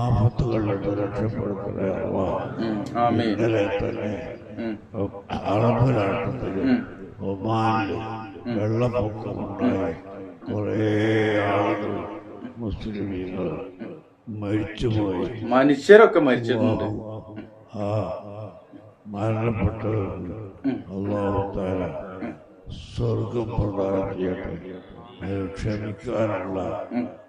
ആപത്തുകളിൽ നിന്ന് രക്ഷപ്പെടുത്തണേ ആമീൻ. ഇന്നലെ തന്നെ. അറബ് നാട്ടത്തിലും ഒമാനിലും വെള്ളപ്പൊക്കമുണ്ടായി. കുറേ ആളുകൾ മുസ്ലിമീങ്ങൾ മരിച്ചുപോയി. മനുഷ്യരൊക്കെ മരിച്ചിട്ടുണ്ട്. ആ മരണപ്പെട്ടവരുണ്ട് അള്ളാഹുത്താര സ്വർഗം പ്രദാനം ചെയ്യട്ടെ.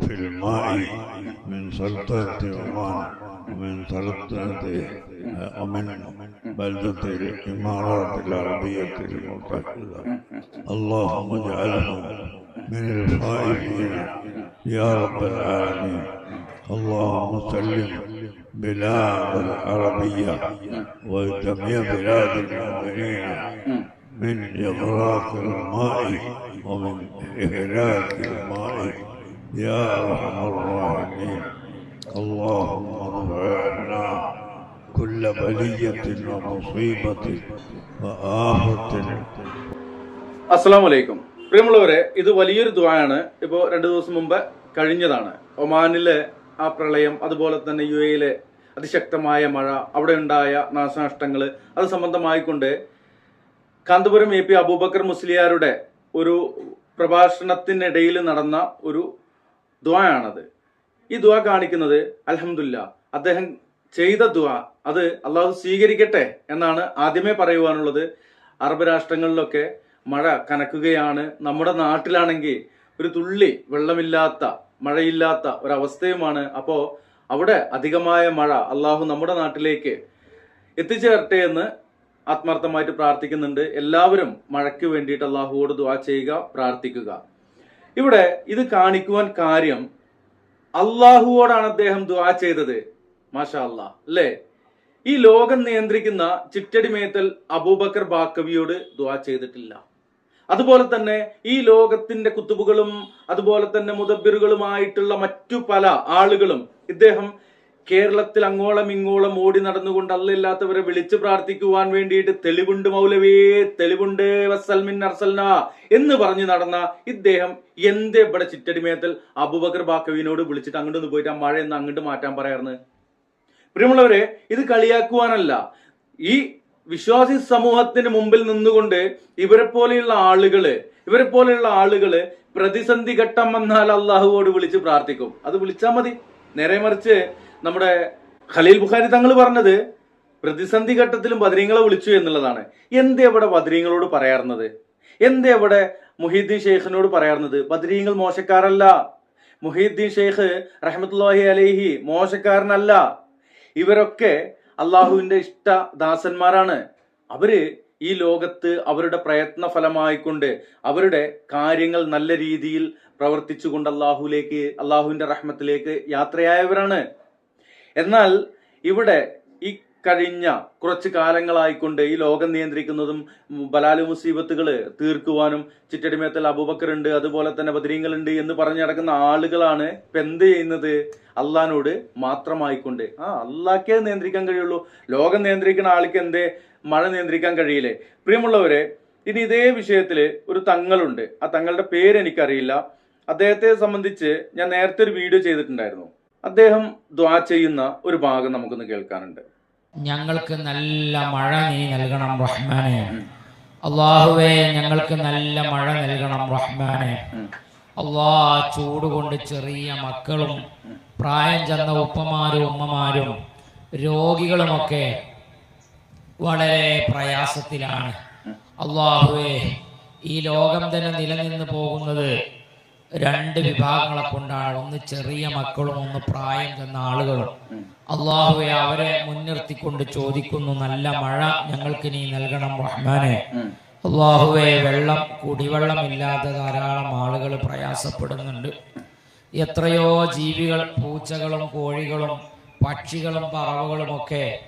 في الماء من سلطنة عمان ومن سلطنة ومن بلدة الإمارات العربية المتحدة. اللهم اجعلهم من الفائزين يا رب العالمين. اللهم سلم بلاد العربية وجميع بلاد المؤمنين من إغراق الماء ومن إهلاك الماء. يا أرحم الراحمين اللهم ارفع عنا كل بلية ومصيبة وآفة അസ്സാം വലൈക്കും പ്രിയമുള്ളവരെ ഇത് വലിയൊരു ദുആയാണ് ഇപ്പോൾ രണ്ട് ദിവസം മുമ്പ് കഴിഞ്ഞതാണ് ഒമാനിലെ ആ പ്രളയം അതുപോലെ തന്നെ യു എയിലെ അതിശക്തമായ മഴ അവിടെ ഉണ്ടായ നാശനഷ്ടങ്ങൾ അത് സംബന്ധമായിക്കൊണ്ട് കാന്തപുരം എ പി അബൂബക്കർ മുസ്ലിയാരുടെ ഒരു പ്രഭാഷണത്തിനിടയിൽ നടന്ന ഒരു ദ്വായാണത് ഈ ദ്വാ കാണിക്കുന്നത് അലഹമുല്ല അദ്ദേഹം ചെയ്ത ദ്വാ അത് അള്ളാഹു സ്വീകരിക്കട്ടെ എന്നാണ് ആദ്യമേ പറയുവാനുള്ളത്. അറബ് രാഷ്ട്രങ്ങളിലൊക്കെ മഴ കനക്കുകയാണ്. നമ്മുടെ നാട്ടിലാണെങ്കിൽ ഒരു തുള്ളി വെള്ളമില്ലാത്ത മഴയില്ലാത്ത ഒരവസ്ഥയുമാണ്. അപ്പോൾ അവിടെ അധികമായ മഴ അള്ളാഹു നമ്മുടെ നാട്ടിലേക്ക് എത്തിച്ചേരട്ടെ എന്ന് ആത്മാർത്ഥമായിട്ട് പ്രാർത്ഥിക്കുന്നുണ്ട്. എല്ലാവരും മഴയ്ക്ക് വേണ്ടിയിട്ട് അള്ളാഹുവോട് ദുആ ചെയ്യുക പ്രാർത്ഥിക്കുക. ഇവിടെ ഇത് കാണിക്കുവാൻ കാര്യം അള്ളാഹുവോടാണ് അദ്ദേഹം ദുആ ചെയ്തത്. മാഷാ അല്ലാ? അല്ലേ ഈ ലോകം നിയന്ത്രിക്കുന്ന ചിറ്റടി മേത്തൽ അബൂബക്കർ ബാക്കവിയോട് ദുആ ചെയ്തിട്ടില്ല. അതുപോലെ തന്നെ ഈ ലോകത്തിന്റെ കുത്തുബുകളും അതുപോലെ തന്നെ മുദബിറുകളുമായിട്ടുള്ള മറ്റു പല ആളുകളും ഇദ്ദേഹം കേരളത്തിൽ അങ്ങോളം ഇങ്ങോളം ഓടി നടന്നുകൊണ്ട് അല്ലില്ലാത്തവരെ വിളിച്ചു പ്രാർത്ഥിക്കുവാൻ വേണ്ടിയിട്ട് തെളിവുണ്ട് മൗലവേ തെളിവുണ്ട് വസൽമിൻ അർസൽന എന്ന് പറഞ്ഞു നടന്ന ഇദ്ദേഹം എന്തേ ഇവിടെ ചിറ്റടിമേത്തൽ അബുബക്കർ ബാക്കവിനോട് വിളിച്ചിട്ട് അങ്ങോട്ടൊന്ന് പോയിട്ട് ആ മഴ എന്ന് അങ്ങോട്ട് മാറ്റാൻ പറയാറുണ്ട് പ്രിയമുള്ളവരെ ഇത് കളിയാക്കുവാനല്ല. ഈ വിശ്വാസി സമൂഹത്തിന് മുമ്പിൽ നിന്നുകൊണ്ട് ഇവരെ പോലെയുള്ള ആളുകൾ ഇവരെ പോലെയുള്ള ആളുകൾ പ്രതിസന്ധി ഘട്ടം വന്നാൽ അള്ളാഹുവോട് വിളിച്ച് പ്രാർത്ഥിക്കും. അത് വിളിച്ചാൽ മതി. നേരെ മറിച്ച് നമ്മുടെ ഖലീൽ ബുഖാരി തങ്ങൾ പറഞ്ഞത് പ്രതിസന്ധി ഘട്ടത്തിലും ബദരീങ്ങളെ വിളിച്ചു എന്നുള്ളതാണ്. എന്തേ അവിടെ ബദരീങ്ങളോട് പറയാറുന്നത്? എന്തേ അവിടെ മുഹീദ്ദീൻ ഷെയ്ഖിനോട് പറയാറുന്നത്? ബദരീങ്ങൾ മോശക്കാരല്ല. മുഹീദ്ദീൻ ഷെയ്ഖ് റഹ്മത്തുല്ലാഹി അലൈഹി മോശക്കാരനല്ല. ഇവരൊക്കെ അള്ളാഹുവിന്റെ ഇഷ്ട ദാസന്മാരാണ്. അവർ ഈ ലോകത്ത് അവരുടെ പ്രയത്ന ഫലമായിക്കൊണ്ട് അവരുടെ കാര്യങ്ങൾ നല്ല രീതിയിൽ പ്രവർത്തിച്ചുകൊണ്ട് അള്ളാഹുലേക്ക് അള്ളാഹുവിന്റെ റഹ്മത്തിലേക്ക് യാത്രയായവരാണ്. എന്നാൽ ഇവിടെ ഈ കഴിഞ്ഞ കുറച്ച് കാലങ്ങളായിക്കൊണ്ട് ഈ ലോകം നിയന്ത്രിക്കുന്നതും ബലാലു മുസീബത്തുകൾ തീർക്കുവാനും ചിറ്റടിമേത്തൽ അബൂബക്കർ ഉണ്ട് അതുപോലെ തന്നെ ബദരീങ്ങളുണ്ട് എന്ന് പറഞ്ഞു നടക്കുന്ന ആളുകളാണ് ഇപ്പൊ എന്ത് ചെയ്യുന്നത്? അള്ളഹാനോട് മാത്രമായിക്കൊണ്ട്. ആ അള്ളാഹ്ക്കേ നിയന്ത്രിക്കാൻ കഴിയുള്ളൂ. ലോകം നിയന്ത്രിക്കുന്ന ആൾക്ക് എന്തേ? മഴ നിയന്ത്രിക്കാൻ കഴിയില്ലേ? പ്രിയമുള്ളവരെ ഇനി ഇതേ വിഷയത്തിൽ ഒരു തങ്ങളുണ്ട്. ആ തങ്ങളുടെ പേര് എനിക്കറിയില്ല. അദ്ദേഹത്തെ സംബന്ധിച്ച് ഞാൻ നേരത്തെ ഒരു വീഡിയോ ചെയ്തിട്ടുണ്ടായിരുന്നു. അദ്ദേഹം ദ്വാ ചെയ്യുന്ന ഒരു ഭാഗം നമുക്കൊന്ന് കേൾക്കാനുണ്ട്. ഞങ്ങൾക്ക് നല്ല മഴ നീ നൽകണം റഹ്മാനെ. അള്ളാഹുവേ ഞങ്ങൾക്ക് നല്ല മഴ നൽകണം റഹ്മാനെ. അള്ളാ ചൂട് കൊണ്ട് ചെറിയ മക്കളും പ്രായം ചെന്ന ഉപ്പമാരും ഉമ്മമാരും രോഗികളുമൊക്കെ വളരെ പ്രയാസത്തിലാണ്. അള്ളാഹുവേ ഈ ലോകം തന്നെ നിലനിന്ന് പോകുന്നത് രണ്ട് വിഭാഗങ്ങളെ കൊണ്ടാണ്. ഒന്ന് ചെറിയ മക്കളും ഒന്ന് പ്രായം ചെന്ന ആളുകളും. അള്ളാഹുവെ അവരെ മുൻനിർത്തിക്കൊണ്ട് ചോദിക്കുന്നു നല്ല മഴ ഞങ്ങൾക്ക് നീ നൽകണം റഹ്മാനെ. അള്ളാഹുവെ വെള്ളം കുടിവെള്ളമില്ലാതെ ധാരാളം ആളുകൾ പ്രയാസപ്പെടുന്നുണ്ട്. എത്രയോ ജീവികൾ പൂച്ചകളും കോഴികളും പക്ഷികളും പറവുകളും ഒക്കെ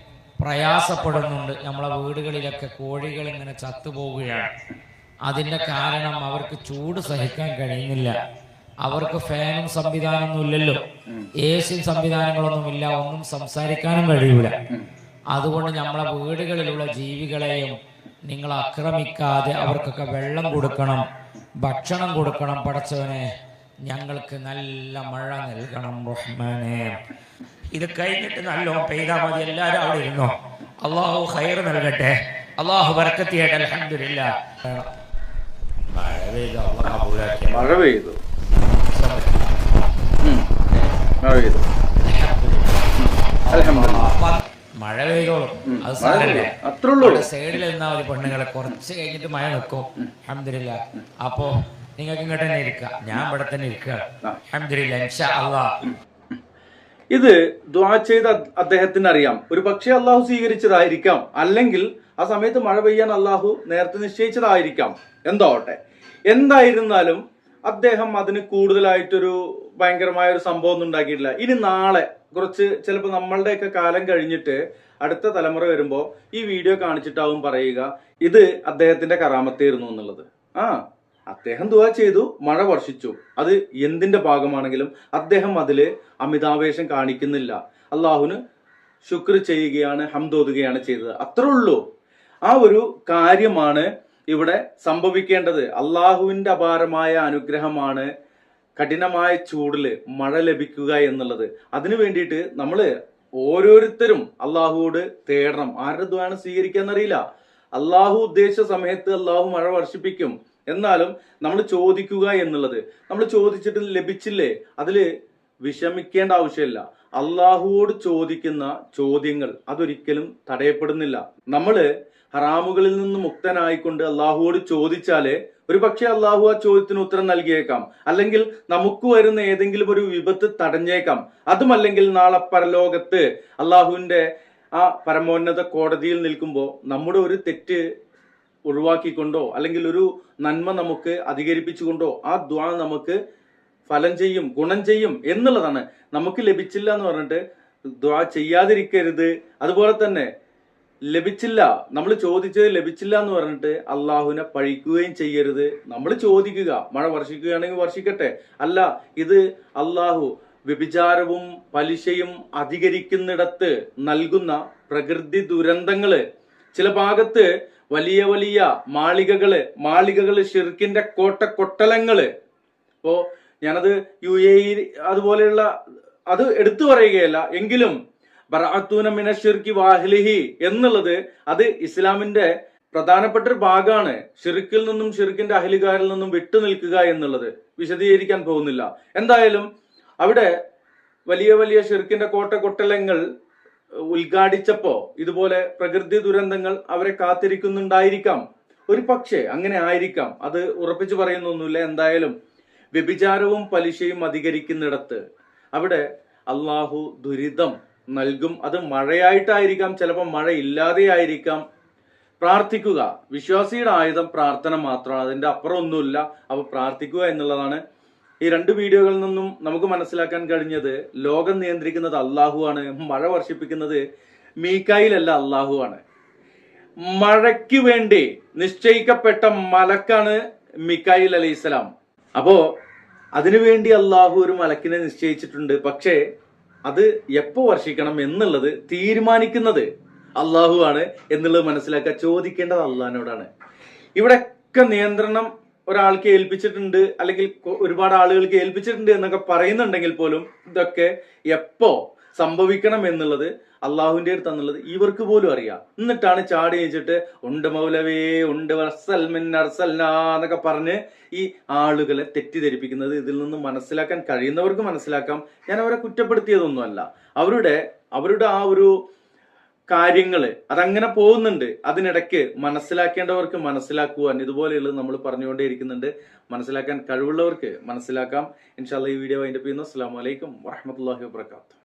പ്രയാസപ്പെടുന്നുണ്ട്. നമ്മളെ വീടുകളിലൊക്കെ കോഴികൾ ഇങ്ങനെ ചത്തുപോവുകയാണ്. അതിന്റെ കാരണം അവർക്ക് ചൂട് സഹിക്കാൻ കഴിയുന്നില്ല. അവർക്ക് ഫാനും സംവിധാനമൊന്നും ഇല്ലല്ലോ എ സി സംവിധാനങ്ങളൊന്നുമില്ല. ഒന്നും സംസാരിക്കാനും കഴിയൂല. അതുകൊണ്ട് നമ്മളെ വീടുകളിലുള്ള ജീവികളെയും നിങ്ങൾ ആക്രമിക്കാതെ അവർക്കൊക്കെ വെള്ളം കൊടുക്കണം ഭക്ഷണം കൊടുക്കണം പടച്ചവനെ ഞങ്ങൾക്ക് നല്ല മഴ നൽകണം റഹ്മാനെ. ഇത് കഴിഞ്ഞിട്ട് നല്ലോ പെയ്താൽ മതി. എല്ലാവരും അവിടെ ഇരുന്നോ? അള്ളാഹു ഹൈർ നൽകട്ടെ. അള്ളാഹു വരക്കത്തിയായിട്ട് അലഹമില്ല മഴ പെയ്തു. മഴ പെയ്തു. മഴ അൽഹംദുലില്ലാ. മഴ പെയ്തോളും. അത് സാരല്ലേ. സൈഡിൽ നിന്നാ മതി പെണ്ണുങ്ങളെ. കുറച്ച് കഴിഞ്ഞിട്ട് മഴ നിൽക്കും അഹമ്മദില്ല അപ്പോ നിങ്ങൾക്ക് ഇങ്ങോട്ട് തന്നെ ഇരിക്കാം. ഞാൻ ഇവിടെ തന്നെ ഇരിക്കുക അഹമ്മദില്ല അള്ളാ. ഇത് ദ്വാ ചെയ്ത അദ്ദേഹത്തിന് അറിയാം ഒരു പക്ഷേ അള്ളാഹു സ്വീകരിച്ചതായിരിക്കാം. അല്ലെങ്കിൽ ആ സമയത്ത് മഴ പെയ്യാൻ അള്ളാഹു നേരത്തെ നിശ്ചയിച്ചതായിരിക്കാം. എന്താവട്ടെ? എന്തായിരുന്നാലും അദ്ദേഹം അതിന് കൂടുതലായിട്ടൊരു ഭയങ്കരമായ ഒരു സംഭവം ഒന്നും ഉണ്ടാക്കിയിട്ടില്ല. ഇനി നാളെ കുറച്ച് ചിലപ്പോൾ നമ്മളുടെയൊക്കെ കാലം കഴിഞ്ഞിട്ട് അടുത്ത തലമുറ വരുമ്പോൾ ഈ വീഡിയോ കാണിച്ചിട്ടാവും പറയുക ഇത് അദ്ദേഹത്തിന്റെ കറാമത്തായിരുന്നു എന്നുള്ളത്. ആ അദ്ദേഹം ദുവാ ചെയ്തു മഴ വർഷിച്ചു. അത് എന്തിന്റെ ഭാഗമാണെങ്കിലും അദ്ദേഹം അതിൽ അമിതാവേശം കാണിക്കുന്നില്ല. അള്ളാഹുന് ശുക്ർ ചെയ്യുകയാണ് ഹംദോതുകയാണ് ചെയ്തത്. അത്രേ ഉള്ളൂ. ആ ഒരു കാര്യമാണ് ഇവിടെ സംഭവിക്കേണ്ടത്. അള്ളാഹുവിന്റെ അപാരമായ അനുഗ്രഹമാണ് കഠിനമായ ചൂടിൽ മഴ ലഭിക്കുക എന്നുള്ളത്. അതിനു വേണ്ടിയിട്ട് നമ്മൾ ഓരോരുത്തരും അള്ളാഹുവോട് തേടണം. ആരുടെ ദ്വാണ് സ്വീകരിക്കാന്നറിയില്ല. അള്ളാഹു ഉദ്ദേശിച്ച സമയത്ത് അള്ളാഹു മഴ വർഷിപ്പിക്കും. എന്നാലും നമ്മൾ ചോദിക്കുക എന്നുള്ളത്. നമ്മൾ ചോദിച്ചിട്ട് ലഭിച്ചില്ലേ? അതിൽ വിഷമിക്കേണ്ട ആവശ്യമില്ല. അള്ളാഹുവോട് ചോദിക്കുന്ന ചോദ്യങ്ങൾ അതൊരിക്കലും തടയപ്പെടുന്നില്ല. നമ്മൾ ഹറാമുകളിൽ നിന്ന് മുക്തനായിക്കൊണ്ട് അള്ളാഹുവോട് ചോദിച്ചാലേ ഒരു പക്ഷേ അള്ളാഹു ആ ചോദ്യത്തിന് ഉത്തരം നൽകിയേക്കാം. അല്ലെങ്കിൽ നമുക്ക് വരുന്ന ഏതെങ്കിലും ഒരു വിപത്ത് തടഞ്ഞേക്കാം. അതുമല്ലെങ്കിൽ നാളെ പരലോകത്ത് അള്ളാഹുവിന്റെ ആ പരമോന്നത കോടതിയിൽ നിൽക്കുമ്പോൾ നമ്മുടെ ഒരു തെറ്റ് ഒഴിവാക്കിക്കൊണ്ടോ അല്ലെങ്കിൽ ഒരു നന്മ നമുക്ക് അധികരിപ്പിച്ചുകൊണ്ടോ ആ ദ്വാ നമുക്ക് ഫലം ചെയ്യും ഗുണം ചെയ്യും എന്നുള്ളതാണ്. നമുക്ക് ലഭിച്ചില്ല എന്ന് പറഞ്ഞിട്ട് ദ്വാ ചെയ്യാതിരിക്കരുത്. അതുപോലെ തന്നെ ലഭിച്ചില്ല നമ്മൾ ചോദിച്ചത് ലഭിച്ചില്ല എന്ന് പറഞ്ഞിട്ട് അള്ളാഹുവിനെ പഴിക്കുകയും ചെയ്യരുത്. നമ്മൾ ചോദിക്കുക മഴ വർഷിക്കുകയാണെങ്കിൽ വർഷിക്കട്ടെ. അല്ല ഇത് അള്ളാഹു വ്യഭിചാരവും പലിശയും അധികരിക്കുന്നിടത്ത് നൽകുന്ന പ്രകൃതി ദുരന്തങ്ങൾ ചില ഭാഗത്ത് വലിയ വലിയ മാളികകൾ മാളികകൾ ഷിർക്കിന്റെ കോട്ട കൊട്ടലങ്ങൾ. ഇപ്പോ ഞാനത് യു എ ഇ അതുപോലെയുള്ള അത് എടുത്തു പറയുകയല്ല. എങ്കിലും ബറാത്തൂന മിന ഷിർക്കി വാഹ്ലിഹി എന്നുള്ളത് അത് ഇസ്ലാമിന്റെ പ്രധാനപ്പെട്ട ഒരു ഭാഗമാണ്. ഷിർക്കിൽ നിന്നും ഷിർക്കിന്റെ അഹലികാരിൽ നിന്നും വിട്ടു നിൽക്കുക എന്നുള്ളത് വിശദീകരിക്കാൻ പോകുന്നില്ല. എന്തായാലും അവിടെ വലിയ വലിയ ഷിർക്കിന്റെ കോട്ട കൊട്ടലങ്ങൾ ഉദ്ഘാടിച്ചപ്പോ ഇതുപോലെ പ്രകൃതി ദുരന്തങ്ങൾ അവരെ കാത്തിരിക്കുന്നുണ്ടായിരിക്കാം. ഒരു പക്ഷേ അങ്ങനെ ആയിരിക്കാം. അത് ഉറപ്പിച്ചു പറയുന്നൊന്നുമില്ല. എന്തായാലും വ്യഭിചാരവും പലിശയും അധികരിക്കുന്നിടത്ത് അവിടെ അള്ളാഹു ദുരിതം നൽകും. അത് മഴയായിട്ടായിരിക്കാം ചിലപ്പോൾ മഴ ഇല്ലാതെ ആയിരിക്കാം. പ്രാർത്ഥിക്കുക. വിശ്വാസിയുടെ ആയുധം പ്രാർത്ഥന മാത്രമാണ്. അതിന്റെ അപ്പുറം ഒന്നുമില്ല അപ്പൊ പ്രാർത്ഥിക്കുക എന്നുള്ളതാണ്. ഈ രണ്ട് വീഡിയോകളിൽ നിന്നും നമുക്ക് മനസ്സിലാക്കാൻ കഴിഞ്ഞത് ലോകം നിയന്ത്രിക്കുന്നത് അള്ളാഹുവാണ് മഴ വർഷിപ്പിക്കുന്നത് മീക്കായിലല്ല അള്ളാഹുവാണ് മഴയ്ക്ക് വേണ്ടി നിശ്ചയിക്കപ്പെട്ട മലക്കാണ് മിക്കായിൽ അലൈഹി ഇസ്ലാം അപ്പോ അതിനുവേണ്ടി അള്ളാഹു ഒരു മലക്കിനെ നിശ്ചയിച്ചിട്ടുണ്ട്. പക്ഷേ അത് എപ്പോ വർഷിക്കണം എന്നുള്ളത് തീരുമാനിക്കുന്നത് അള്ളാഹു ആണ് എന്നുള്ളത് മനസ്സിലാക്കുക. ചോദിക്കേണ്ടത് അള്ളാഹിനോടാണ്. ഇവിടെയൊക്കെ നിയന്ത്രണം ഒരാൾക്ക് ഏൽപ്പിച്ചിട്ടുണ്ട് അല്ലെങ്കിൽ ഒരുപാട് ആളുകൾക്ക് ഏൽപ്പിച്ചിട്ടുണ്ട് എന്നൊക്കെ പറയുന്നുണ്ടെങ്കിൽ പോലും ഇതൊക്കെ എപ്പോ സംഭവിക്കണം എന്നുള്ളത് അള്ളാഹുവിന്റെ അടുത്ത് എന്നുള്ളത് ഇവർക്ക് പോലും അറിയാം. എന്നിട്ടാണ് ചാടി വെച്ചിട്ട് ഉണ്ട് മൗലവേ ഉണ്ട് എന്നൊക്കെ പറഞ്ഞ് ഈ ആളുകളെ തെറ്റിദ്ധരിപ്പിക്കുന്നത് ഇതിൽ നിന്ന് മനസ്സിലാക്കാൻ കഴിയുന്നവർക്ക് മനസ്സിലാക്കാം. ഞാൻ അവരെ കുറ്റപ്പെടുത്തിയതൊന്നുമല്ല. അവരുടെ അവരുടെ ആ ഒരു കാര്യങ്ങൾ അതങ്ങനെ പോകുന്നുണ്ട്. അതിനിടയ്ക്ക് മനസ്സിലാക്കേണ്ടവർക്ക് മനസ്സിലാക്കുവാൻ ഇതുപോലെയുള്ളത് നമ്മൾ പറഞ്ഞുകൊണ്ടേയിരിക്കുന്നുണ്ട്. മനസ്സിലാക്കാൻ കഴിവുള്ളവർക്ക് മനസ്സിലാക്കാം. ഇൻഷാല്ല ഈ വീഡിയോ അതിന്റെ ചെയ്യുന്നു. അസ്സാം വലൈക്കും വാഹമത്തല്ലാഹി വാബർക്കാത്തു